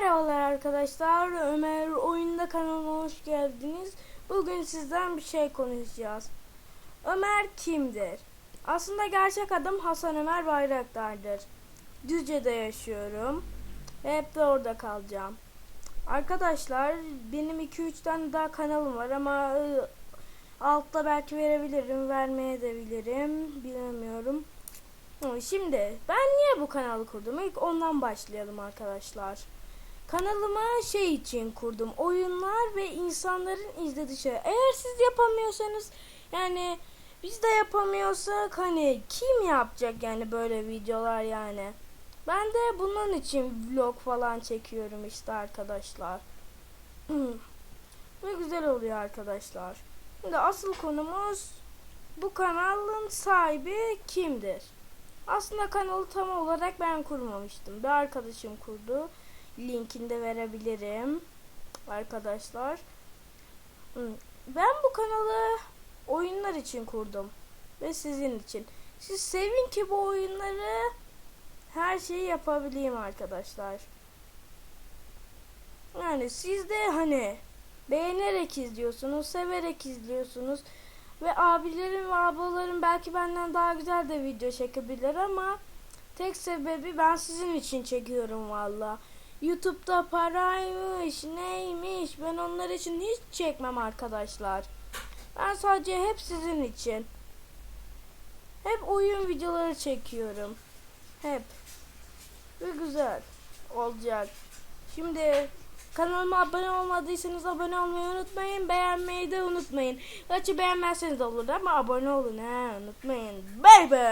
Merhabalar arkadaşlar. Ömer Oyunda kanalına hoş geldiniz. Bugün sizden bir şey konuşacağız. Ömer kimdir? Aslında gerçek adım Hasan Ömer Bayraktar'dır. Düzce'de yaşıyorum. Ve hep de orada kalacağım. Arkadaşlar benim 2-3 tane daha kanalım var ama ı, altta belki verebilirim, vermeye de bilirim. Bilemiyorum. Şimdi ben niye bu kanalı kurdum? İlk ondan başlayalım arkadaşlar. Kanalımı şey için kurdum. Oyunlar ve insanların izlediği şey. Eğer siz yapamıyorsanız yani biz de yapamıyorsak hani kim yapacak yani böyle videolar yani. Ben de bunun için vlog falan çekiyorum işte arkadaşlar. ve güzel oluyor arkadaşlar. Şimdi asıl konumuz bu kanalın sahibi kimdir? Aslında kanalı tam olarak ben kurmamıştım. Bir arkadaşım kurdu. Linkini de verebilirim. Arkadaşlar. Ben bu kanalı oyunlar için kurdum. Ve sizin için. Siz sevin ki bu oyunları her şeyi yapabileyim arkadaşlar. Yani siz de hani beğenerek izliyorsunuz, severek izliyorsunuz. Ve abilerim ve ablalarım belki benden daha güzel de video çekebilir ama tek sebebi ben sizin için çekiyorum valla. YouTube'da paraymış, neymiş ben onlar için hiç çekmem arkadaşlar. Ben sadece hep sizin için. Hep oyun videoları çekiyorum. Hep. Ve güzel olacak. Şimdi kanalıma abone olmadıysanız abone olmayı unutmayın. Beğenmeyi de unutmayın. Gerçi beğenmezseniz olur ama abone olun ha unutmayın. Bay bay.